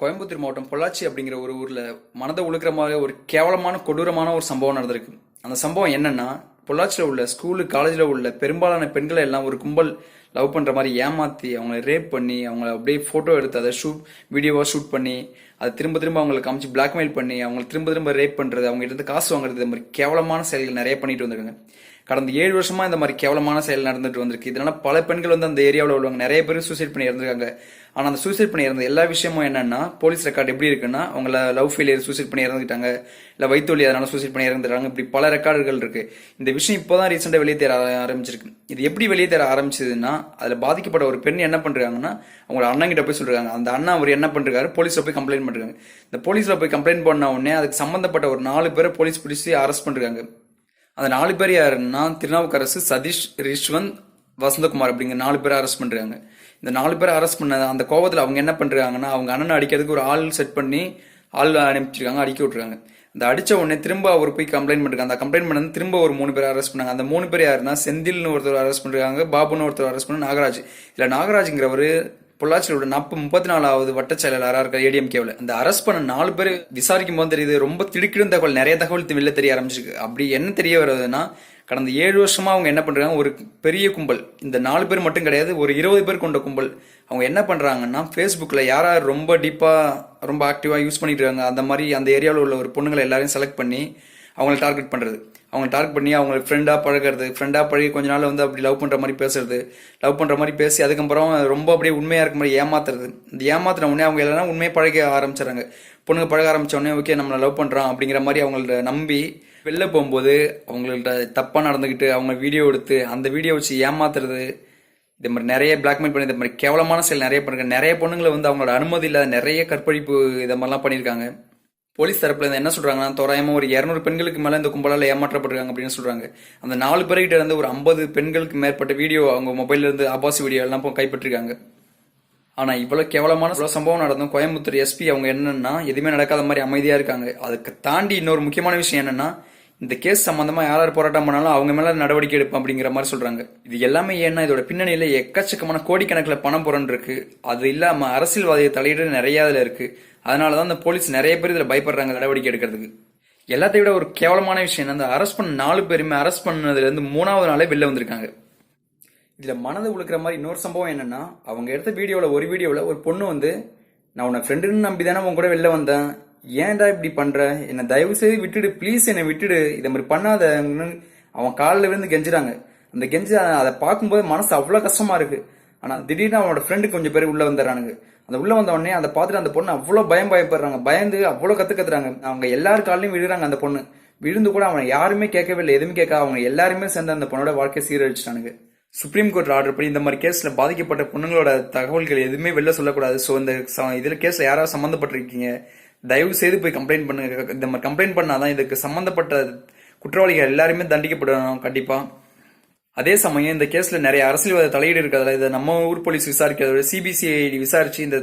கோயம்புத்தூர் மாவட்டம் பொள்ளாச்சி அப்படிங்கிற ஒரு ஊரில் மனதை உழுக்கிற மாதிரி ஒரு கேவலமான கொடூரமான ஒரு சம்பவம் நடந்திருக்கு. அந்த சம்பவம் என்னன்னா பொள்ளாச்சியில் உள்ள ஸ்கூலு காலேஜில் உள்ள பெரும்பாலான பெண்களை எல்லாம் ஒரு கும்பல் லவ் பண்ணுற மாதிரி ஏமாற்றி அவங்கள ரேப் பண்ணி அவங்கள அப்படியே ஃபோட்டோ எடுத்து அதை ஷூட் வீடியோவாக ஷூட் பண்ணி அதை திரும்ப திரும்ப அவங்களுக்கு காமிச்சு பிளாக்மெயில் பண்ணி அவங்களை திரும்ப திரும்ப ரேப் பண்ணுறது அவங்ககிட்ட இருந்து காசு வாங்குறது இந்த மாதிரி கேவலமான செயல்கள் நிறைய பண்ணிட்டு வந்திருக்காங்க. கடந்த ஏழு வருஷமா இந்த மாதிரி கேவலமான செயல் நடந்துட்டு வந்திருக்கு. இதனால பல பெண்கள் வந்து அந்த ஏரியாவில் உள்ளவங்க நிறைய பேர் சூசைட் பண்ணி இறந்துருக்காங்க. ஆனா அந்த சூசைட் பண்ணி இறந்த எல்லா விஷயமும் என்னன்னா போலீஸ் ரெக்கார்டு எப்படி இருக்குன்னா அவங்கள லவ் ஃபெயிலியர் சூசைட் பண்ணி இறந்துட்டாங்க. இல்ல வயிற்றுவலி அதனால சூசைட் பண்ணி இறந்துட்டாங்க. இப்படி பல ரெக்கார்டுகள் இருக்கு. இந்த விஷயம் இப்போதான் ரீசெண்டாக வெளியே தேர ஆரம்பிச்சிருக்கு. இது எப்படி வெளியே தேர ஆரம்பிச்சதுன்னா அதுல பாதிக்கப்பட்ட ஒரு பெண் என்ன பண்றாங்கன்னா அவங்களோட அண்ணன் கிட்ட போய் சொல்றாங்க. அந்த அண்ணா அவர் என்ன பண்றாரு? போலீஸ்ல போய் கம்ப்ளைண்ட் பண்றாங்க. இந்த போலீஸ்ல போய் கம்ப்ளைண்ட் பண்ண உடனே அதுக்கு சம்பந்தப்பட்ட ஒரு நாலு பேரை போலீஸ் பிடிச்சி அரெஸ்ட் பண்றாங்க. அந்த நாலு பேர் யாருன்னா திருநாவுக்கரசு சதீஷ் ரிஷ்வந்த் வசந்தகுமார் அப்படிங்கிற நாலு பேரை அரெஸ்ட் பண்ணுறாங்க இந்த நாலு பேரை அரெஸ்ட் பண்ண அந்த கோபத்தில் அவங்க என்ன பண்ணுறாங்கன்னா அவங்க அண்ணனை அடிக்கிறதுக்கு ஒரு ஆள் செட் பண்ணி ஆள் அனுப்பிச்சிருக்காங்க அடிக்க விட்ருக்காங்க அந்த அடித்த உடனே திரும்ப அவர் போய் கம்ப்ளைண்ட் பண்ணிருக்காங்க. அந்த கம்ப்ளைண்ட் பண்ணது திரும்ப ஒரு மூணு பேர் அரெஸ்ட் பண்ணாங்க. அந்த மூணு பேர் யாருன்னா செந்தில்னு ஒருத்தர் அரெஸ்ட் பண்ணிருக்காங்க பாபுன்னு ஒருத்தர் அரெஸ்ட் பண்ண நாகராஜ். இல்லை நாகராஜுங்கிறவர் பொள்ளாச்சியோட நாற்ப நாற்பது முப்பத்தி நாலாவது வட்ட செயலாளராக ஏடிஎம் ஏடிஎம்கேவில் அந்த அரெஸ்ட் பண்ண நாலு பேர் விசாரிக்கும் போது தெரியுது ரொம்ப திடுக்கிடும் தகவல் நிறைய தகவல் வெளில தெரிய ஆரம்பிச்சிருக்கு. அப்படி என்ன தெரிய வருதுன்னா கடந்த ஏழு வருஷமா அவங்க என்ன பண்றாங்க ஒரு பெரிய கும்பல். இந்த நாலு பேர் மட்டும் கிடையாது ஒரு இருபது பேர் கொண்ட கும்பல். அவங்க என்ன பண்றாங்கன்னா ஃபேஸ்புக்கில் யார் யார் ரொம்ப டீப்பா ரொம்ப ஆக்டிவா யூஸ் பண்ணிட்டு இருக்காங்க. அந்த மாதிரி அந்த ஏரியாவில் உள்ள ஒரு பொண்ணுங்களை எல்லாரையும் செலக்ட் பண்ணி அவங்களை டார்கெட் பண்ணுறது அவங்க டார்கெட் பண்ணி அவங்க ஃப்ரெண்டாக பழகிறது. ஃப்ரெண்டாக பழகி கொஞ்ச நாள் வந்து அப்படி லவ் பண்ணுற மாதிரி பேசுறது. லவ் பண்ணுற மாதிரி பேசி அதுக்கப்புறம் ரொம்ப அப்படியே உண்மையாக இருக்க மாதிரி ஏமாத்துறது. இந்த ஏமாத்துற உடனே அவங்க எல்லாம் உண்மையை பழக ஆரம்பிச்சிடறாங்க. பொண்ணுங்க பழக ஆரம்பிச்ச உடனே ஓகே நம்மளை லவ் பண்ணுறான் அப்படிங்கிற மாதிரி அவங்கள்ட்ட நம்பி வெளில போகும்போது அவங்கள்ட்ட தப்பாக நடந்துக்கிட்டு அவங்க வீடியோ எடுத்து அந்த வீடியோ வச்சு ஏமாத்துறது. இது மாதிரி நிறைய பிளாக்மெயில் பண்ணி இந்த மாதிரி கேவலமான செயல் நிறைய பண்ணுறாங்க நிறைய பொண்ணுங்களை வந்து அவங்களோட அனுமதி இல்லாத நிறைய கற்பழிப்பு இதை மாதிரிலாம் பண்ணியிருக்காங்க போலீஸ் தரப்புல இருந்து என்ன சொல்றாங்கன்னா தோராயமா ஒரு இரநூறு பெண்களுக்கு மேல இந்த கும்பலால ஏமாற்றப்பட்டிருக்காங்க அப்படின்னு சொல்றாங்க. அந்த நாலு பேர்கிட்ட இருந்து ஒரு ஐம்பது பெண்களுக்கு மேற்பட்ட வீடியோ அவங்க மொபைல்ல இருந்து ஆபாசி வீடியோ எல்லாம் கைப்பற்றிருக்காங்க. ஆனா இவ்வளவு கேவலமான இவ்வளவு சம்பவம் நடந்தும் கோயம்புத்தூர் எஸ்பி அவங்க என்னன்னா எதுவுமே நடக்காத மாதிரி அமைதியா இருக்காங்க. அதுக்கு தாண்டி இன்னொரு முக்கியமான விஷயம் என்னன்னா இந்த கேஸ் சம்மந்தமாக யார் யார் போராட்டம் பண்ணாலும் அவங்க மேல நடவடிக்கை எடுப்போம் அப்படிங்கிற மாதிரி சொல்றாங்க. இது எல்லாமே ஏன்னா இதோட பின்னணியில எக்கச்சக்கமான கோடிக்கணக்கில் பணம் புறன் இருக்கு அது இல்லாம அரசியல்வாதிய தலையீடு நிறைய அதுல இருக்கு. அதனாலதான் இந்த போலீஸ் நிறைய பேர் இதுல பயப்படுறாங்க நடவடிக்கை எடுக்கிறதுக்கு. எல்லாத்தையும் விட ஒரு கேவலமான விஷயம் என்ன, அந்த அரெஸ்ட் பண்ண நாலு பேருமே அரெஸ்ட் பண்ணதுல இருந்து மூணாவது நாளே வெளில வந்திருக்காங்க. இதுல மனதை உழுக்கிற மாதிரி இன்னொரு சம்பவம் என்னன்னா அவங்க எடுத்த வீடியோல ஒரு வீடியோல ஒரு பொண்ணு வந்து நான் உன்னை ஃப்ரெண்டுன்னு நம்பி தானே உன் கூட வெளில வந்தேன். ஏன்டா இப்படி பண்ற? என்னை தயவு செய்து விட்டுடு. ப்ளீஸ் என்னை விட்டுடு. இதை மாதிரி பண்ணாதன்னு அவன் காலில் விழுந்து கெஞ்சுறாங்க. அந்த கெஞ்சி அதை பார்க்கும்போது மனசு அவ்வளோ கஷ்டமா இருக்கு. ஆனால் திடீர்னு அவனோட ஃப்ரெண்டு கொஞ்சம் பேர் உள்ளே வந்துடுறானுங்க. அந்த உள்ளே வந்த உடனே அதை பார்த்துட்டு அந்த பொண்ணு அவ்வளோ பயம் பயப்படுறாங்க. பயந்து அவ்வளோ கற்றுக்கத்துறாங்க கத்துறாங்க. அவங்க எல்லார் காலையும் விழுறாங்க அந்த பொண்ணு. விழுந்து கூட அவனை யாருமே கேட்கவே இல்லை. எதுவுமே கேட்க அவங்க எல்லாருமே சேர்ந்து அந்த பொண்ணோட வாழ்க்கையை சீரழிச்சிட்டானுங்க. சுப்ரீம் கோர்ட் ஆர்டர் படி இந்த மாதிரி கேஸில் பாதிக்கப்பட்ட பொண்ணுங்களோட தகவல்கள் எதுவுமே வெளில சொல்லக்கூடாது. ஸோ இந்த ச- கேஸில் யாராவது சம்மந்தப்பட்டிருக்கீங்க? தயவு செய்து போய் கம்ப்ளைண்ட் பண்ணுங்க. இந்த மாதிரி கம்ப்ளைண்ட் பண்ணாதான் இதுக்கு சம்மந்தப்பட்ட குற்றவாளிகள் எல்லாருமே தண்டிக்கப்படணும் கண்டிப்பா. அதே சமயம் இந்த கேஸ்ல நிறைய அரசியல்வாத தலையீடு இருக்கிறதுல இதை நம்ம ஊர் போலீஸ் விசாரிக்கிறத சிபிசிஐடி விசாரிச்சு இந்த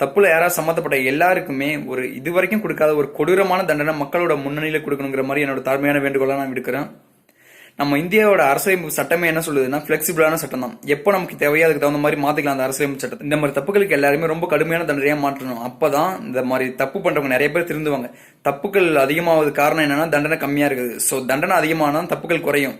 தப்புல யாராவது சம்மந்தப்பட்ட எல்லாருக்குமே ஒரு இது வரைக்கும் கொடுக்காத ஒரு கொடூரமான தண்டனை மக்களோட முன்னணியில கொடுக்கணுங்கிற மாதிரி என்னோட தாழ்மையான வேண்டுகோளாக நான் விடுக்கிறேன். நம்ம இந்தியாவோட அரசியலமைப்பு சட்டமே என்ன சொல்லுதுன்னா பிளெக்சிபிளான சட்டம் தான் எப்போ நமக்கு தேவையோ அதுக்கு தகுந்த மாதிரி மாத்திக்கலாம் அந்த அரசியலமைப்பு சட்டத்தை. இந்த மாதிரி தப்புகளுக்கு எல்லாருமே ரொம்ப கடுமையான தண்டனையா மாற்றணும். அப்பதான் இந்த மாதிரி தப்பு பண்றவங்க நிறைய பேர் திருந்துவாங்க. தப்புகள் அதிகமாவது காரணம் என்னன்னா தண்டனை கம்மியா இருக்குது. ஸோ தண்டனை அதிகமானா தப்புகள் குறையும்.